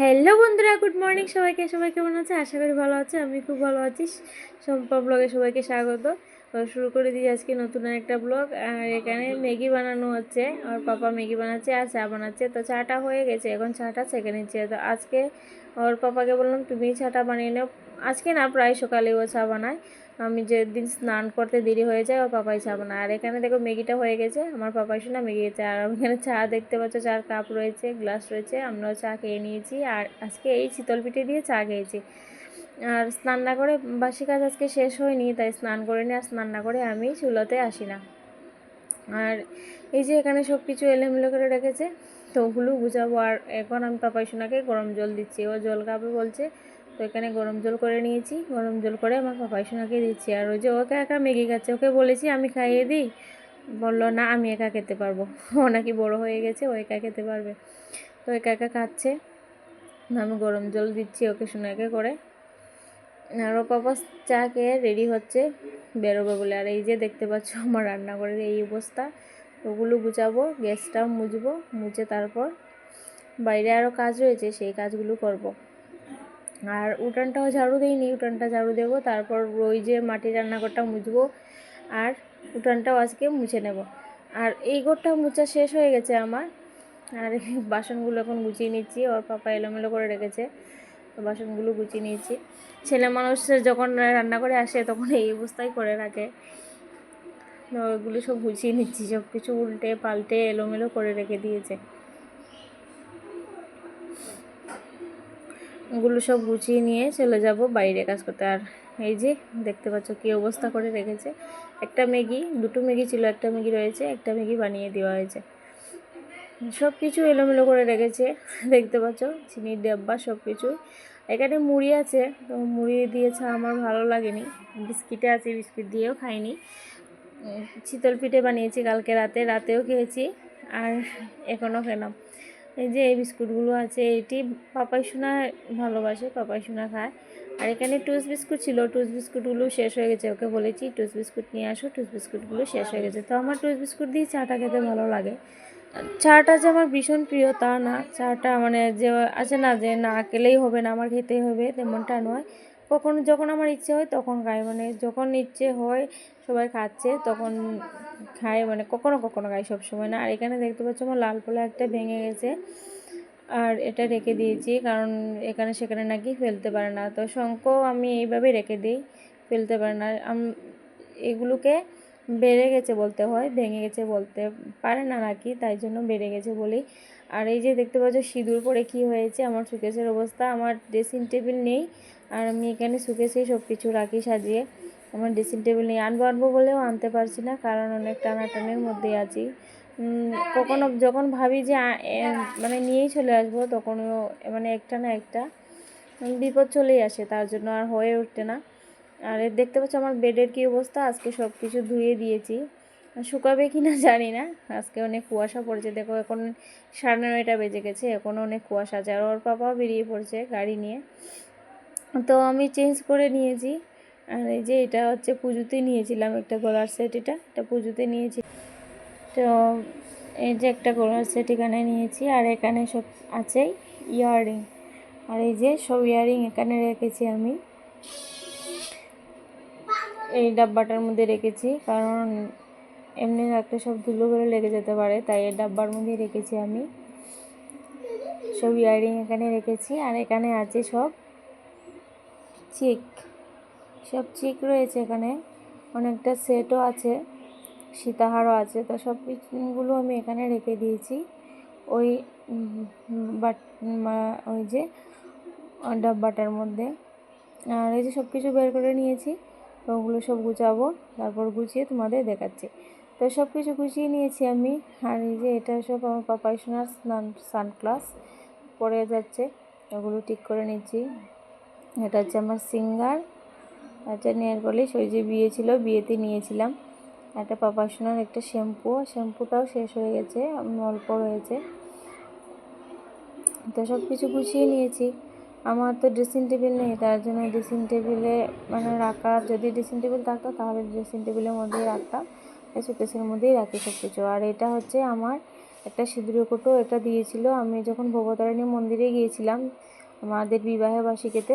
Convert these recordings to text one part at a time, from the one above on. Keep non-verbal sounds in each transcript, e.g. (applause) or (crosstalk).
Hello বন্ধুরা good morning সবাইকে, সবাই কেমন আছে? আশা করি ভালো আছে, আমি খুব ভালো আছি। সম্পা ব্লগে সবাইকে স্বাগত। শুরু করে দিই আজকে নতুন একটা ব্লগ আর এখানে ম্যাগি বানানো হচ্ছে, আর পাপা ম্যাগি বানাচ্ছে, আর চা বানাচ্ছে। তো চাটা হয়ে গেছে, এখন চাটা ছেঁকে নিচ্ছে। তো আজকে ওর পাপাকে বললাম, তুমি চাটা বানিয়ে নাও। আজকে না, প্রায় সকালে ও চা বানায়। আমি যেদিন স্নান করতে দেরি হয়ে যায়, ওর পাপাই চা না। আর এখানে দেখো ম্যাগিটা হয়ে গেছে, আমার পাপাই শোনা ম্যাগি গেছে আর আমি এখানে চা দেখতে পাচ্ছ, চার কাপ রয়েছে, গ্লাস রয়েছে, আমরাও চা খেয়ে নিয়েছি। আর আজকে এই শীতল পিঠে দিয়ে চা খেয়েছি। আর স্নান না করে বাসি কাজ আজকে শেষ হয়নি, তাই স্নান করে নি, আর স্নান না করে আমি চুলোতে আসি না। আর এই যে এখানে সব কিছু এলোমেলো করে রেখেছে, তো ওগুলো বুঝাবো আর এখন আমি পাপাই সোনাকে গরম জল দিচ্ছি, ও জল খাবে বলছে তো এখানে গরম জল করে নিয়েছি। গরম জল করে আমার পাপাই সোনাকে দিচ্ছি। আর ওই যে ওকে একা ম্যাগি খাচ্ছে, ওকে বলেছি আমি খাইয়ে দিই। বলল, না, আমি একা খেতে পারব। ও নাকি বড় হয়ে গেছে, ও একা খেতে পারবে। তো একা একা খাচ্ছে। আমি গরম জল দিচ্ছি ওকে সোনাকে করে। আর ও পাপা চা খেয়ে রেডি হচ্ছে, বেরোবে বলে। আর এই যে দেখতে পাচ্ছ আমার রান্নাঘরের এই অবস্থা। ওগুলো গুছাবো, গ্যাসটাও মুছবো, মুছে তারপর বাইরে আরও কাজ রয়েছে, সেই কাজগুলো করব। আর উঠানটাও ঝাড়ু দিইনি, উঠানটা ঝাড়ু দেবো, তারপর ওই যে মাটির রান্নাঘরটা মুছবো আর উঠানটাও আজকে মুছে নেব। আর এই ঘরটা মুছা শেষ হয়ে গেছে আমার, আর (laughs) বাসনগুলো এখন গুছিয়ে নিচ্ছি, ওর পাপা এলোমেলো করে রেখেছে, তো বাসনগুলো গুছিয়ে নিয়েছি। ছেলে মানুষ যখন রান্না করে আসে তখন এই অবস্থায় করে রাখে। তো ওইগুলো সব গুছিয়ে নিচ্ছি সব কিছু উল্টে পাল্টে এলোমেলো করে রেখে দিয়েছে। ওগুলো সব গুছিয়ে নিয়ে চলে যাব বাইরে কাজ করতে। আর এই যে দেখতে পাচ্ছ কী অবস্থা করে রেখেছে। একটা ম্যাগি, দুটো ম্যাগি ছিল, একটা ম্যাগি রয়েছে, একটা ম্যাগি বানিয়ে দেওয়া হয়েছে। সব কিছু এলোমেলো করে রেখেছে। দেখতে পাচ্ছ, চিনির ডাব্বা সব কিছু এখানে মুড়ি আছে, তো মুড়ি দিয়েছে আমার ভালো লাগেনি। বিস্কিটে আছে, বিস্কিট দিয়েও খাইনি। শীতল পিঠে বানিয়েছি কালকে রাতে, রাতেও খেয়েছি, আর এখনও খেলাম এই যে এই বিস্কুটগুলো আছে, এটি পাপাই সোনা ভালোবাসে, পাপাই সোনা খায়। আর এখানে টুস বিস্কুট ছিল, টুস বিস্কুটগুলো শেষ হয়ে গেছে, ওকে বলেছি, টুস বিস্কুট নিয়ে আসো, টুস বিস্কুটগুলো শেষ হয়ে গেছে। তো আমার টুস বিস্কুট দিয়ে চাটা খেতে ভালো লাগে। চাটা যে আমার ভীষণ প্রিয়, তা না। চাটা মানে যে আছে না, যে না খেলেই হবে না, আমার খেতেই হবে, তেমনটা নয়। কখন যখন আমার ইচ্ছে হয় তখন খাই। মানে যখন ইচ্ছে হয় সবাই খাচ্ছে তখন খাই। মানে কখনো কখনো খাই সব সময় না। আর এখানে দেখতে পাচ্ছ আমার লাল পোলা একটা ভেঙে গেছে। আর এটা রেখে দিয়েছি কারণ এখানে সেখানে নাকি ফেলতে পারে না। তো শঙ্খ আমি এইভাবে রেখে দিই, ফেলতে পারে না। এগুলোকে বেড়ে গেছে বলতে হয়, ভেঙে গেছে বলতে পারে না নাকি, তাই জন্য বেড়ে গেছে বলি। আর এই যে দেখতে পাচ্ছ সিঁদুর পরে কি হয়েছে, আমার সুকেশের অবস্থা, আমার ড্রেসিং টেবিল নেই আর আমি এখানে সুকেশেই সব কিছু রাখি, সাজিয়ে আমার ড্রেসিং টেবিল নিয়ে আনব আনব বলেও আনতে পারছি না, কারণ অনেক টানাটানির মধ্যেই আছি। কখনো যখন ভাবি যে মানে নিয়েই চলে আসব, তখনও মানে একটা না একটা বিপদ চলেই আসে, তার জন্য আর হয়ে উঠতে না। আর দেখতে পাচ্ছ আমার বেডের কী অবস্থা, আজকে সব কিছু ধুয়ে দিয়েছি। শুকাবে কি না জানি না, আজকে অনেক কুয়াশা পড়েছে, দেখো এখন সাড়ে নয়টা বেজে গেছে এখনও অনেক কুয়াশা আছে আর ওর পাপাও বেরিয়ে পড়ছে গাড়ি নিয়ে। তো আমি চেঞ্জ করে নিয়েছি। আর এই যে এটা হচ্ছে পুজোতে নিয়েছিলাম একটা গলার সেট এটা। এটা পুজোতে নিয়েছি। তো এই যে একটা গলার সেট এখানে নিয়েছি আর এখানে সব আছে ইয়াররিং আর এই যে সব ইয়াররিং এখানে রেখেছি আমি। এই ডাব্বাটার মধ্যে রেখেছি কারণ এমনি রাখলে সব ধুলো করে লেগে যেতে পারে, তাই এই ডাব্বার মধ্যে রেখেছি আমি। সব ইয়াররিং এখানে রেখেছি আর এখানে আছে সব চিক। সব চেক রয়েছে এখানে। অনেকটা সেটও আছে, সীতাহারও আছে। তো সব কিছুগুলো আমি এখানে রেখে দিয়েছি। ওই বাট ওই যে, ডাব্বাটার মধ্যে। আর এই যে সব কিছু বের করে নিয়েছি, তো ওগুলো সব গুছাবো, তারপর গুছিয়ে তোমাদের দেখাচ্ছি। তো সব কিছু গুছিয়ে নিয়েছি আমি। আর এই যে এটা সব আমার পাপাই সোনার স্নান সানগ্লাস পরে যাচ্ছে। ওগুলো ঠিক করে নিচ্ছি। এটা হচ্ছে আমার সিঙ্গার। একটা নেয়ার পলিশ ওই যে বিয়ে ছিল, বিয়েতে নিয়েছিলাম। একটা পাপাই একটা শ্যাম্পু শ্যাম্পুটাও শেষ হয়ে গেছে অল্প রয়েছে তো সব কিছু গুছিয়ে নিয়েছি। আমার তো ড্রেসিং টেবিল নেই, তার জন্য ড্রেসিং টেবিলে মানে রাখা, যদি ড্রেসিং টেবিল থাকতো তাহলে ড্রেসিং টেবিলের মধ্যেই রাখতাম। এই শোকেসের মধ্যেই রাখি সব কিছু আর এটা হচ্ছে আমার একটা সিঁদুরের কোটো, এটা দিয়েছিল। আমি যখন ভবতারিণী মন্দিরে গিয়েছিলাম আমাদের বিবাহবার্ষিকীতে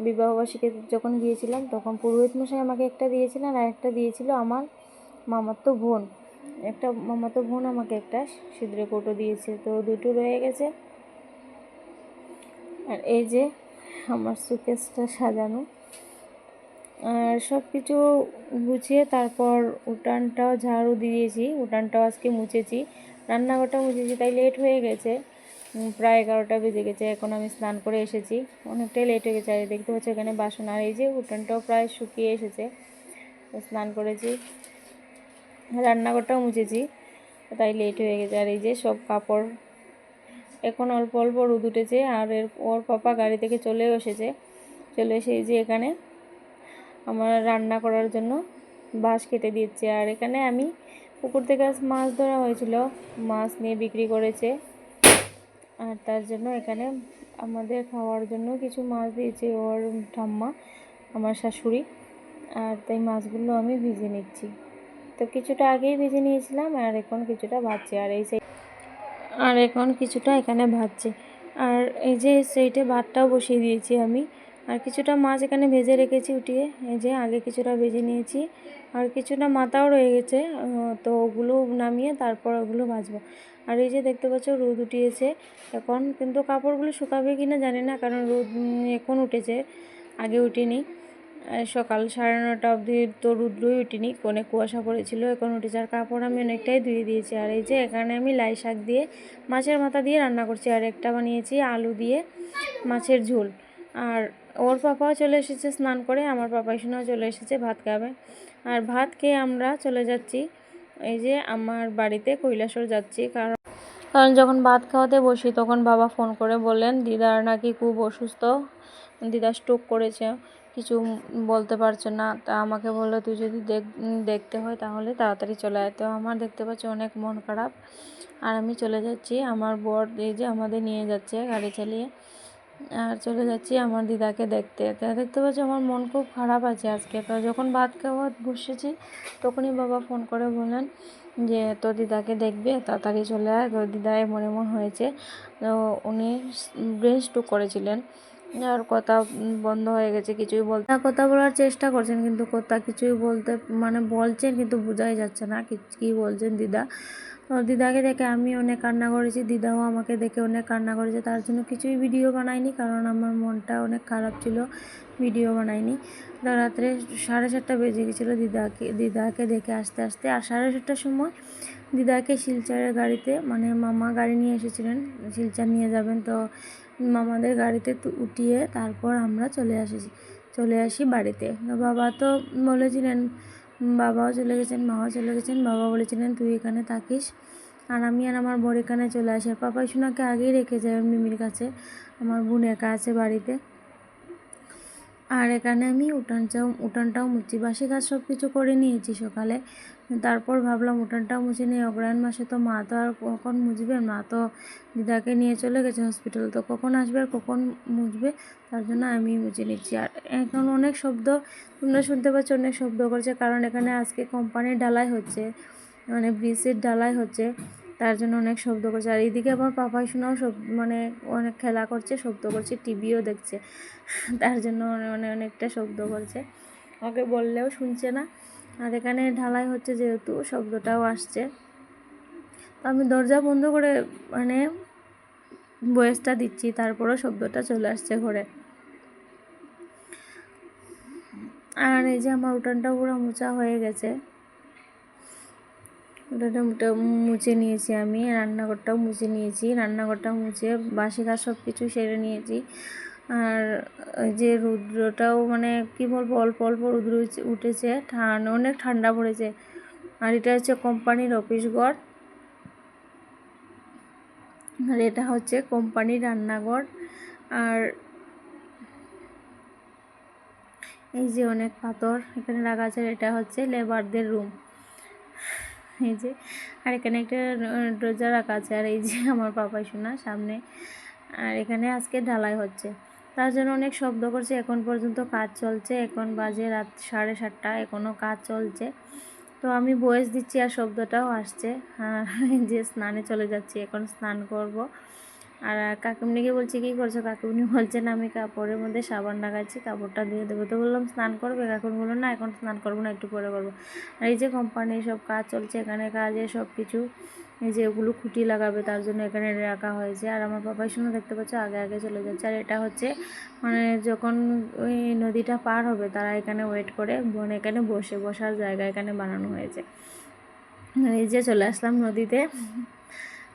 বিবাহবার্ষিকীতে যখন গিয়েছিলাম, তখন পুরোহিত মশাই আমাকে একটা দিয়েছিলেন আর একটা দিয়েছিল আমার মামাতো বোন। একটা মামাতো বোন আমাকে একটা সিঁদুরের কোটো দিয়েছে। তো দুটো রয়ে গেছে। আর এই যে আমার সুকেসটা সাজানো। আর সব কিছু গুছিয়ে তারপর উঠানটাও ঝাড়ু দিয়েছি, উঠানটাও আজকে মুছেছি। রান্নাঘরটা মুছেছি, তাই লেট হয়ে গেছে। প্রায় এগারোটা বেজে গেছে, এখন আমি স্নান করে এসেছি। অনেকটাই লেট হয়ে গেছে, আর দেখতে পাচ্ছি এখানে বাসন, আর এই যে উঠানটাও প্রায় শুকিয়ে এসেছে। স্নান করেছি, রান্নাঘরটাও মুছেছি, তাই লেট হয়ে গেছে। আর এই যে সব কাপড়, এখন অল্প অল্প রোদ উঠেছে, আর এর, ওর পাপা গাড়ি থেকে চলে এসেছে। চলে এসে এই যে এখানে আমার রান্না করার জন্য বাঁশ কেটে দিচ্ছে। আর এখানে আমি পুকুর থেকে মাছ ধরা হয়েছিল, মাছ নিয়ে বিক্রি করেছে। আর তার জন্য এখানে আমাদের খাওয়ার জন্য কিছু মাছ দিয়েছে ওর ঠাম্মা, আমার শাশুড়ি। আর তাই মাছগুলো আমি ভিজে নিচ্ছি। তো কিছুটা আগেই ভেজে নিয়েছিলাম আর এখন কিছুটা ভাজছে আর এই আর এখন কিছুটা এখানে ভাজছে। আর এই যে সেইটে ভাতটাও বসিয়ে দিয়েছি আমি। আর কিছুটা মাছ এখানে ভেজে রেখেছি উঠিয়ে। এই যে আগে কিছুটা ভেজে নিয়েছি। আর কিছুটা মাথাও রয়ে গেছে তো ওগুলো নামিয়ে তারপর ওগুলো ভাজবো। আর এই যে দেখতে পাচ্ছ, রোদ উঠিয়েছে। এখন কিন্তু কাপড়গুলো শুকাবে কি না জানি না, কারণ রোদ এখন উঠেছে। আগে উঠিনি। সকাল সাড়ে নটা অবধি তো রুদ্রই উঠিনি কোণে কুয়াশা পড়েছিল, এখন উঠেছে। আর কাপড় আমি অনেকটাই ধুয়ে দিয়েছি। আর এই যে এখানে আমি লাই শাক দিয়ে মাছের মাথা দিয়ে রান্না করছি। আর একটা বানিয়েছি আলু দিয়ে মাছের ঝোল। আর ওর পাপাও চলে এসেছে স্নান করে, আমার পাপাই শোনাও চলে এসেছে ভাত খাবে। আর ভাত খেয়ে আমরা চলে যাচ্ছি। এই যে আমার বাড়িতে কৈলাসর যাচ্ছি, কারণ কারণ যখন ভাত খাওয়াতে বসি, তখন বাবা ফোন করে বললেন দিদার নাকি খুব অসুস্থ। দিদা স্ট্রোক করেছে, কিছু বলতে পারছে না। তা আমাকে বলল, তুই যদি দেখ, দেখতে হয় তাহলে তাড়াতাড়ি চলে আয়। তো আমার দেখতে পাচ্ছি অনেক মন খারাপ। আর আমি চলে যাচ্ছি, আমার বর এই যে আমাদের নিয়ে যাচ্ছে গাড়ি চালিয়ে। আর চলে যাচ্ছি আমার দিদাকে দেখতে। তা দেখতে পাচ্ছি আমার মন খুব খারাপ আছে আজকে। তো যখন ভাত খাওয়া বসেছি তখনই বাবা ফোন করে বললেন যে তোর দিদাকে দেখবে? তাড়াতাড়ি চলে আয়। তোর দিদা মনে এমন হয়েছে। তো উনি ব্রেন স্ট্রোক করেছিলেন। আর কথা বন্ধ হয়ে গেছে কিছুই বলতে না, কথা বলার চেষ্টা করছেন কিন্তু কথা কিছুই বলতে মানে বলছেন কিন্তু বোঝাই যাচ্ছে না। কী বলছেন দিদা? দিদাকে দেখে আমি অনেক কান্না করেছি, দিদাও আমাকে দেখে অনেক কান্না করেছে। তার জন্য কিছুই ভিডিও বানাইনি, কারণ আমার মনটা অনেক খারাপ ছিল ভিডিও বানাইনি। তো রাত্রে সাড়ে সাতটা বেজে গেছিল দিদাকে দিদাকে দেখে আসতে আসতে। আর সাড়ে সাতটার সময় দিদাকে শিলচরের গাড়িতে মানে মামা গাড়ি নিয়ে এসেছিলেন, শিলচর নিয়ে যাবেন। তো মামাদের গাড়িতে উঠিয়ে তারপর আমরা চলে আসি চলে আসি বাড়িতে। বাবা তো বলেছিলেন বাবাও চলে গেছেন, মাও চলে গেছেন, বাবা বলেছিলেন, তুই এখানে থাকিস। আর আমি আর আমার বর এখানে চলে আসি। আর পাপাই সোনাকে আগেই রেখে যাই মিমির কাছে। আমার বোন একা আছে বাড়িতে। আর এখানে আমি উঠানটাও উঠানটাও মুছি বাসি কাজ সব কিছু করে নিয়েছি সকালে। তারপর ভাবলাম উঠানটাও মুছে নিয়ে অগ্রায়ণ মাসে তো মা তো আর কখন মুছবে? মা তো দিদাকে নিয়ে চলে গেছে হসপিটাল তো কখন আসবে আর কখন মুছবে? তার জন্য আমি মুছে নিচ্ছি। আর এখন অনেক শব্দ, তোমরা শুনতে পাচ্ছ অনেক শব্দ করছে, কারণ এখানে আজকে কোম্পানির ডালাই হচ্ছে মানে ব্রিজের ডালাই হচ্ছে। তার জন্য অনেক শব্দ করছে। আর এইদিকে আমার পাপাই শোনাও সব মানে অনেক খেলা করছে, শব্দ করছে, টিভিও দেখছে। তার জন্য মানে অনেকটা শব্দ করছে। ওকে বললেও শুনছে না। আর এখানে ঢালাই হচ্ছে যেহেতু, শব্দটাও আসছে। তো আমি দরজা বন্ধ করে মানে বয়েসটা দিচ্ছি, তারপরও শব্দটা চলে আসছে ঘরে। আর এই যে আমার উঠানটা পুরো মোচা হয়ে গেছে। মুটা মুছে নিয়েছি আমি, রান্নাঘরটাও মুছে নিয়েছি, রান্নাঘরটা মুছে বাসি কাজ সব কিছু সেরে নিয়েছি। আর যে রুদ্রটাও মানে কি বলব, অল্প অল্প রুদ্র উঠেছে ঠান্ডা অনেক ঠান্ডা পড়েছে। আর এটা হচ্ছে কোম্পানির অফিস ঘর। আর এটা হচ্ছে কোম্পানির রান্নাঘর। আর এই যে অনেক পাথর এখানে রাখা আছে, এটা হচ্ছে লেবারদের রুম এই যে, আর এখানে একটা ডোজা রাখা আছে, আর এই যে (laughs) আমার পাপাই শোনা সামনে। আর এখানে আজকে ঢালাই হচ্ছে। তার জন্য অনেক শব্দ করছে, এখন পর্যন্ত কাজ চলছে, এখন বাজে রাত সাড়ে সাতটা এখনও কাজ চলছে। তো আমি বয়েস দিচ্ছি আর শব্দটাও আসছে। হ্যাঁ যে স্নানে চলে যাচ্ছি, এখন স্নান করব। আর কাকুমনিকে বলছি, কী করছ কাকুমনি? বলছেন আমি কাপড়ের মধ্যে সাবান লাগাচ্ছি কাপড়টা দিয়ে দেবো। তো বললাম, স্নান করবে? কাকুন বলল, না, এখন স্নান করব না, একটু পরে করব। আর এই যে কোম্পানির সব কাজ চলছে, এখানে কাজে সব কিছু, এই যে ওগুলো খুঁটি লাগাবে, তার জন্য এখানে রাখা হয়েছে। আর আমার পাপাই শুনে, দেখতে পাচ্ছ, আগে আগে চলে যাচ্ছে। আর এটা হচ্ছে মানে যখন ওই নদীটা পার হবে, তারা এখানে ওয়েট করে মানে এখানে বসে, বসার জায়গা এখানে বানানো হয়েছে। এই যে চলে আসলাম নদীতে।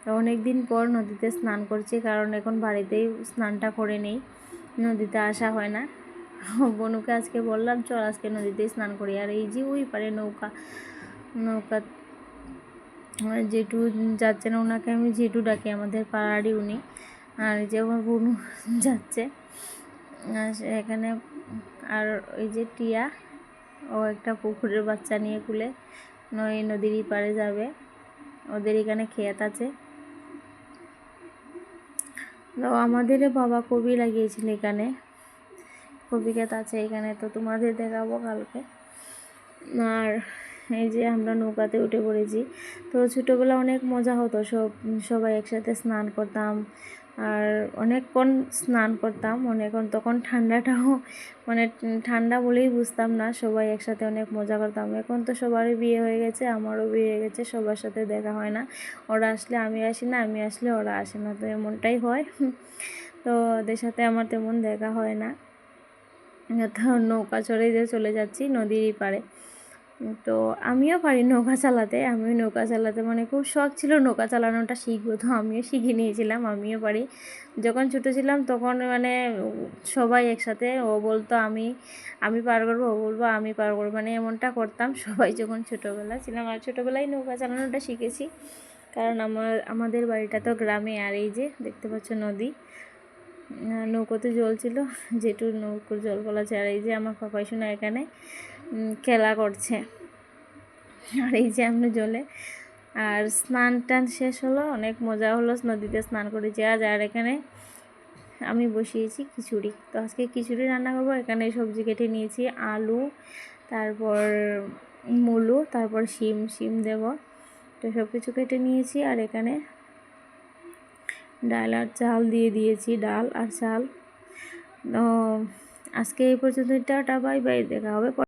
তো অনেক দিন পর নদীতে স্নান করছি, কারণ এখন বাড়িতেই স্নানটা করে নেই। নদীতে আসা হয় না। বনুকে আজকে বললাম, চল আজকে নদীতেই স্নান করি। আর এই যে ওই পারে নৌকা নৌকা জেঠু যাচ্ছে না, ওনাকে আমি জেঠু ডাকি, আমাদের পাড়ারই উনি। আর যে আমার বনু যাচ্ছে। এখানে, আর ওই যে টিয়া, ও একটা পুকুরের বাচ্চা নিয়ে কুলে, নয় নদীর পাড়ে যাবে। ওদের এখানে ক্ষেত আছে। তো আমাদের বাবা কবি লাগিয়েছিল এখানে। কবি গাছ আছে এখানে, তো তোমাদের দেখাবো কালকে। আর এই যে আমরা নৌকাতে উঠে পড়েছি। তো ছোটোবেলা অনেক মজা হতো সব, সবাই একসাথে স্নান করতাম। আর অনেকক্ষণ স্নান করতাম, অনেকক্ষণ তখন ঠান্ডাটাও মানে ঠান্ডা বলেই বুঝতাম না, সবাই একসাথে অনেক মজা করতাম। এখন তো সবারই বিয়ে হয়ে গেছে, আমারও বিয়ে হয়ে গেছে, সবার সাথে দেখা হয় না। ওরা আসলে আমি আসি না, আমি আসলে ওরা আসে না, তো এমনটাই হয়। তো ওদের সাথে আমার তেমন দেখা হয় না। তো নৌকা চড়ে যে চলে যাচ্ছি নদীরই পাড়ে। তো আমিও পারি নৌকা চালাতে। আমিও নৌকা চালাতে মানে খুব শখ ছিল নৌকা চালানোটা শিখব, তো আমিও শিখে নিয়েছিলাম, আমিও পারি। যখন ছোটো ছিলাম তখন মানে সবাই একসাথে, ও বলতো আমি আমি পার করব, ও বলব আমি পার করব মানে এমনটা করতাম। (laughs) সবাই যখন ছোটোবেলা ছিলাম, আর ছোটোবেলায় নৌকা চালানোটা শিখেছি। কারণ আমার, আমাদের বাড়িটা তো গ্রামে, আর এই যে দেখতে পাচ্ছ নদী নৌকোতে জল ছিল, যেটু নৌকোর জল বলা যায়, আর এই যে আমার পাপাই শোনা এখানে। খেলা করছে। আর এই যে আমরা জলে, আর স্নান টান শেষ হলো, অনেক মজা হলো, নদীতে স্নান করেছি আজ। আর এখানে আমি বসিয়েছি খিচুড়ি। তো আজকে খিচুড়ি রান্না করব। এখানে সবজি কেটে নিয়েছি, আলু, তারপর মুলু, তারপর শিম শিম দেব। তো সব কিছু কেটে নিয়েছি। আর এখানে ডাল আর চাল দিয়ে দিয়েছি, ডাল আর চাল। তো আজকে এই পর্যন্ত টাটা, বাই বাই, দেখা হবে